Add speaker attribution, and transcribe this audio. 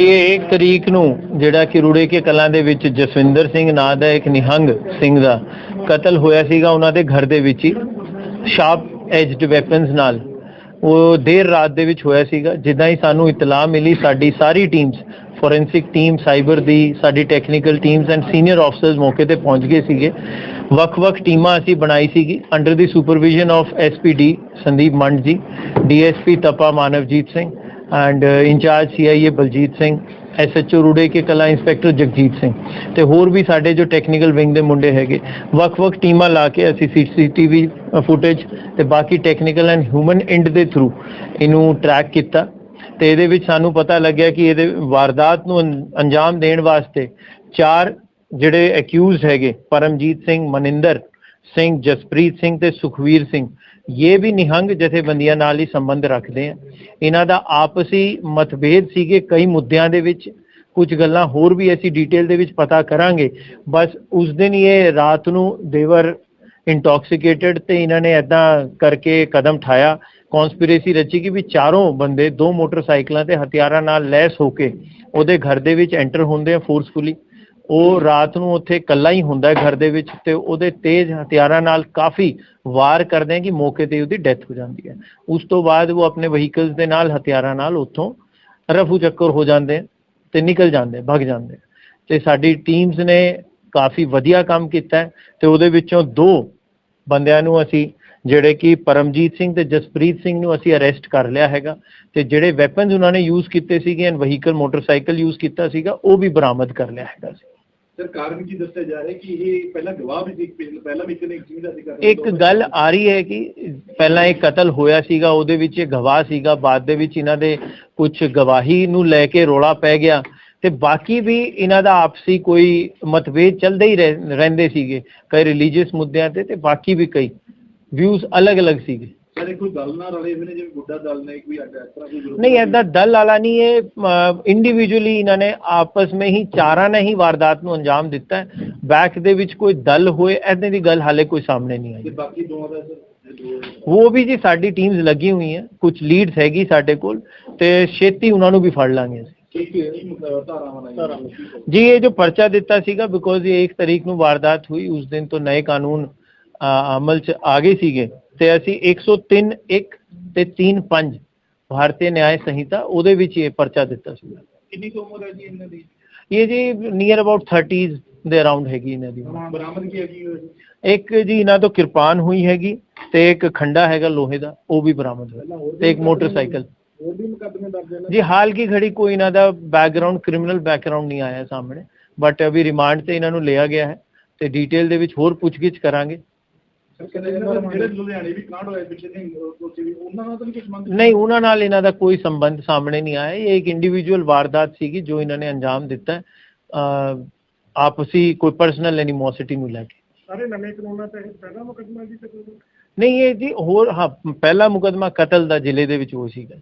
Speaker 1: ਇਹ 1 ਤਰੀਕ ਨੂੰ ਜਿਹੜਾ ਕਿ ਰੂੜੇ ਕੇ ਕਲਾਂ ਦੇ ਵਿੱਚ ਜਸਵਿੰਦਰ ਸਿੰਘ ਨਾਂ ਦਾ ਇੱਕ ਨਿਹੰਗ ਸਿੰਘ ਦਾ ਕਤਲ ਹੋਇਆ ਸੀਗਾ ਉਹਨਾਂ ਦੇ ਘਰ ਦੇ ਵਿੱਚ ਹੀ ਸ਼ਾਰਪ ਐਜਡ ਵੈਪਨਸ ਨਾਲ। ਉਹ ਦੇਰ ਰਾਤ ਦੇ ਵਿੱਚ ਹੋਇਆ ਸੀਗਾ। ਜਿੱਦਾਂ ਹੀ ਸਾਨੂੰ ਇਤਲਾਹ ਮਿਲੀ, ਸਾਡੀ ਸਾਰੀ ਟੀਮਸ ਫੋਰੈਂਸਿਕ ਟੀਮ ਸਾਈਬਰ ਦੀ ਸਾਡੀ technical teams and senior officers ਮੌਕੇ ਤੇ ਪਹੁੰਚ ਗਏ ਸੀਗੇ। ਵੱਖ-ਵੱਖ ਟੀਮਾਂ ਅਸੀਂ ਬਣਾਈ ਸੀਗੀ। Under the supervision of SPD Sandeep Mand ji DSP Tapa Manavjit Singh and uh, in charge CIA Baljit Singh SHO Rure Ke Kalan inspector Jagjit Singh ਤੇ ਹੋਰ ਵੀ ਸਾਡੇ ਜੋ ਟੈਕਨੀਕਲ ਵਿੰਗ ਦੇ ਮੁੰਡੇ ਹੈਗੇ। ਵੱਖ-ਵੱਖ ਟੀਮਾਂ ਲਾ ਕੇ ਅਸੀਂ ਸੀਸੀਟੀਵੀ ਫੁਟੇਜ ਤੇ ਬਾਕੀ ਟੈਕਨੀਕਲ ਐਂਡ ਹਿਊਮਨ ਐਂਡ ਦੇ ਥਰੂ ਇਹਨੂੰ ਟਰੈਕ ਕੀਤਾ। ਤੇ ਇਹਦੇ ਵਿੱਚ ਸਾਨੂੰ ਪਤਾ ਲੱਗਿਆ ਕਿ ਇਹਦੇ ਵਾਰਦਾਤ ਨੂੰ ਅੰ- ਅੰਜਾਮ ਦੇਣ ਵਾਸਤੇ ਚਾਰ ਜਿਹੜੇ ਅਕਿਊਜ਼ ਹੈਗੇ, ਪਰਮਜੀਤ ਸਿੰਘ, ਮਨਿੰਦਰ ਸਿੰਘ, ਜਸਪ੍ਰੀਤ ਸਿੰਘ ਤੇ ਸੁਖਵੀਰ ਸਿੰਘ, ਇਹ ਵੀ ਨਿਹੰਗ ਜਥੇਬੰਦੀਆਂ ਨਾਲ ਹੀ ਸੰਬੰਧ ਰੱਖਦੇ ਆ। ਇਹਨਾਂ ਦਾ ਆਪਸੀ ਮਤਭੇਦ ਸੀਗੇ ਕਈ ਮੁੱਦਿਆਂ ਦੇ ਵਿੱਚ। ਕੁਝ ਗੱਲਾਂ ਹੋਰ ਵੀ ਅਸੀਂ ਡਿਟੇਲ ਦੇ ਵਿੱਚ ਪਤਾ ਕਰਾਂਗੇ। ਬਸ ਉਸ ਦਿਨ ਇਹ ਰਾਤ ਨੂੰ ਦੇਵਰ ਇੰਟੌਕਸੀਕੇਟਡ ਤੇ ਇਹਨਾਂ ਨੇ ਐਦਾਂ ਕਰਕੇ ਕਦਮ ਠਾਇਆ। ਕਨਸਪੀਰੇਸੀ ਰਚੀ ਕਿ ਵੀ ਚਾਰੋਂ ਬੰਦੇ ਦੋ ਮੋਟਰਸਾਈਕਲਾਂ ਤੇ ਹਥਿਆਰਾਂ ਨਾਲ ਲੈਸ ਹੋ ਕੇ ਉਹਦੇ ਘਰ ਦੇ ਵਿੱਚ ਐਂਟਰ ਹੁੰਦੇ ਆ ਫੋਰਸਫੁਲੀ ਉਹ ਰਾਤ ਨੂੰ ਉੱਥੇ ਇਕੱਲਾ ਹੀ ਹੁੰਦਾ ਹੈ ਘਰ ਦੇ ਵਿੱਚ ਤੇ ਉਹਦੇ ਤੇਜ਼ ਹਥਿਆਰਾਂ ਨਾਲ ਕਾਫੀ ਵਾਰ ਕਰਦੇ ਆ ਕਿ ਮੌਕੇ ਤੇ ਉਹਦੀ ਡੈਥ ਹੋ ਜਾਂਦੀ ਹੈ। ਉਸ ਤੋਂ ਬਾਅਦ ਉਹ ਆਪਣੇ ਵਹੀਕਲਸ ਦੇ ਨਾਲ ਹਥਿਆਰਾਂ ਨਾਲ ਉੱਥੋਂ ਰਫੂ ਚੱਕਰ ਹੋ ਜਾਂਦੇ ਆ ਤੇ ਨਿਕਲ ਜਾਂਦੇ ਭੱਗ ਜਾਂਦੇ ਤੇ ਸਾਡੀ ਟੀਮਸ ਨੇ ਕਾਫੀ ਵਧੀਆ ਕੰਮ ਕੀਤਾ ਹੈ ਤੇ ਉਹਦੇ ਵਿੱਚੋਂ ਦੋ ਬੰਦਿਆਂ ਨੂੰ ਅਸੀਂ ਜਿਹੜੇ ਕਿ ਪਰਮਜੀਤ ਸਿੰਘ ਤੇ ਜਸਪ੍ਰੀਤ ਸਿੰਘ ਨੂੰ ਅਸੀਂ ਅਰੈਸਟ ਕਰ ਲਿਆ ਹੈਗਾ ਤੇ ਜਿਹੜੇ ਵੈਪਨਸ ਉਹਨਾਂ ਨੇ ਯੂਜ਼ ਕੀਤੇ ਸੀਗੇ ਐਂਡ ਵਹੀਕਲ ਮੋਟਰਸਾਈਕਲ ਯੂਜ਼ ਕੀਤਾ ਸੀਗਾ ਉਹ ਵੀ ਬਰਾਮਦ ਕਰ ਲਿਆ ਹੈਗਾ ਸੀ।
Speaker 2: ਸਰ ਕਾਰਨ ਕੀ ਦੱਸਿਆ ਜਾ ਰਿਹਾ ਕਿ ਇਹ ਪਹਿਲਾਂ ਗਵਾਹ ਵੀ ਸੀ ਪਹਿਲਾਂ- ਵੀ ਇੱਕ ਨੇ ਚੀਜ਼ ਦਾ ਜ਼ਿਕਰ
Speaker 1: ਇੱਕ ਗੱਲ ਆ ਰਹੀ ਹੈ ਕਿ ਪਹਿਲਾਂ ਇੱਕ ਕਤਲ ਹੋਇਆ ਸੀਗਾ ਉਹਦੇ ਵਿੱਚ ਇਹ ਗਵਾਹ ਸੀਗਾ ਬਾਅਦ ਦੇ ਵਿੱਚ ਇਹਨਾਂ ਦੇ ਕੁਝ ਗਵਾਹੀ ਨੂੰ ਲੈ ਕੇ ਰੋਲਾ ਪੈ ਗਿਆ। ਤੇ ਬਾਕੀ ਵੀ ਇਹਨਾਂ ਦਾ ਆਪਸੀ ਕੋਈ ਮਤਭੇਦ ਚੱਲਦੇ ਹੀ ਰਹਿ- ਰਹਿੰਦੇ ਸੀਗੇ ਕਈ ਰਿਲੀਜੀਅਸ ਮੁੱਦਿਆਂ ਤੇ ਤੇ ਬਾਕੀ ਵੀ ਕਈ ਵਿਊਜ਼ ਅਲੱਗ-ਅਲੱਗ ਸੀਗੇ।
Speaker 2: ਸਰ ਇਹ ਕੋਈ ਦਲ ਨਾਲ ਰਲੇ ਹੋਏ ਨੇ ਜਿਵੇਂ ਬੁੱਢਾ ਦਲ ਨੇ ਕੋਈ ਅੱਡ ਇਸ ਤਰ੍ਹਾਂ ਕੋਈ group
Speaker 1: ਨਹੀਂ ਐਦਾਂ ਦਲ ਵਾਲਾ ਨਹੀਂ ਇਹ ਇੰਡੀਵਿਜੂਅਲੀ ਇਹਨਾਂ ਨੇ ਆਪਸ ਵਿੱਚ ਹੀ ਚਾਰਾਂ ਨੇ ਹੀ ਵਾਰਦਾਤ ਨੂੰ ਅੰਜਾਮ ਦਿੱਤਾ ਹੈ। ਬੈਕ ਦੇ ਵਿੱਚ ਕੋਈ ਦਲ ਹੋਏ ਐਦਾਂ ਦੀ ਗੱਲ ਹਾਲੇ ਕੋਈ ਸਾਹਮਣੇ ਨਹੀਂ ਆਈ।
Speaker 2: ਤੇ ਬਾਕੀ ਦੋਵਾਂ ਦਾ ਸਰ ਜੋ
Speaker 1: ਉਹ ਵੀ ਜੀ ਸਾਡੀ ਟੀਮਸ ਲੱਗੀ ਹੋਈ ਹੈ ਕੁਝ ਲੀਡਸ ਹੈਗੀ ਸਾਡੇ ਕੋਲ ਤੇ ਛੇਤੀ ਉਹਨਾਂ ਨੂੰ ਵੀ ਫੜ ਲਾਂਗੇ ਅਸੀਂ। ਜੀ ਇਹ ਜੋ ਪਰਚਾ ਦਿੱਤਾ ਸੀਗਾ ਬਿਕੋਜ਼ ਇਹ 1 ਤਰੀਕ ਨੂੰ ਵਾਰਦਾਤ ਹੋਈ ਉਸ ਦਿਨ ਤੋਂ ਨਏ ਕਾਨੂੰਨ ਅਮਲ ਚ ਆ ਗਏ ਸੀਗੇ। ਤੇ ਅਸੀਂ 103 1 ਤੇ 3 5 ਭਾਰਤੀ ਨਿਆਂ ਸੰਹਿਤਾ ਉਹਦੇ ਵਿੱਚ ਇਹ ਪਰਚਾ ਦਿੱਤਾ ਸੀਗਾ।
Speaker 2: ਕਿੰਨੀ ਕੁ ਉਮਰ ਹੈ ਜੀ ਇਹਨਾਂ ਦੀ?
Speaker 1: ਇਹ ਜੀ ਨੀਅਰ ਅਬਾਊਟ 30s ਦੇ ਅਰਾਊਂਡ ਹੈਗੀ ਇਹਨਾਂ ਦੀ।
Speaker 2: ਬਰਾਮਦ ਕੀ?
Speaker 1: ਇੱਕ ਜੀ ਇਹਨਾਂ ਤੋਂ ਕਿਰਪਾਨ ਹੋਈ ਹੈਗੀ ਤੇ ਇੱਕ ਖੰਡਾ ਹੈਗਾ ਲੋਹੇ ਦਾ ਉਹ ਵੀ ਬਰਾਮਦ ਹੋਇਆ। ਤੇ ਇੱਕ ਮੋਟਰਸਾਈਕਲ।
Speaker 2: ਹੋਰ ਵੀ ਮੁਕੱਦਮੇ ਦਰਜ ਹੈ ਨਾ?
Speaker 1: ਜੀ ਹਾਲ ਕੀ ਘੜੀ ਕੋਈ ਇਹਨਾਂ ਦਾ ਬੈਕਗ੍ਰਾਉਂਡ ਕ੍ਰਿਮੀਨਲ ਬੈਕਗ੍ਰਾਉਂਡ ਨਹੀਂ ਆਇਆ ਸਾਹਮਣੇ ਬਟ ਅਭੀ ਰਿਮਾਂਡ ਤੇ ਇਹਨਾਂ ਨੂੰ ਲਿਆ ਗਿਆ ਹੈ ਤੇ ਡਿਟੇਲ ਦੇ ਵਿੱਚ ਹੋਰ ਪੁੱਛਗਿੱਛ ਕਰਾਂਗੇ।
Speaker 2: ਸਰ ਕਹਿੰਦੇ ਇਹਨਾਂ ਦਾ ਜਿਹੜੇ ਲੁਧਿਆਣੇ ਵੀ ਕਾਂਡ ਹੋਇਆ ਪਿੱਛੇ ਨਹੀਂ ਉਹਨਾਂ ਨਾਲ ਤਾਂ ਨਹੀਂ ਕੁਝ ਮੰਗ
Speaker 1: ਨਹੀਂ ਉਹਨਾਂ ਨਾਲ ਇਹਨਾਂ ਦਾ ਕੋਈ ਸੰਬੰਧ ਸਾਹਮਣੇ ਨਹੀਂ ਆਇਆ। ਇਹ ਇੱਕ ਇੰਡੀਵਿਜੂਅਲ ਵਾਰਦਾਤ ਸੀਗੀ ਜੋ ਇਹਨਾਂ ਨੇ ਅੰਜਾਮ ਦਿੱਤਾ ਹੈ, ਆਪਸੀ ਕੋਈ ਪਰਸਨਲ ਐਨੀਮੋਸਿਟੀ ਨੂੰ ਲੈ ਕੇ।
Speaker 2: ਸਾਰੇ ਨਵੇਂ ਕਾਨੂੰਨਾਂ ਤੇ ਪਹਿਲਾ ਮੁਕੱਦਮਾ ਜੀ ਤੇ
Speaker 1: ਨਹੀਂ ਇਹ ਜੀ ਹੋਰ ਹਾਂ ਪਹਿਲਾ ਮੁਕਦਮਾ ਕਤਲ ਦਾ ਜ਼ਿਲ੍ਹੇ ਦੇ ਵਿੱਚ ਉਹ ਸੀਗਾ।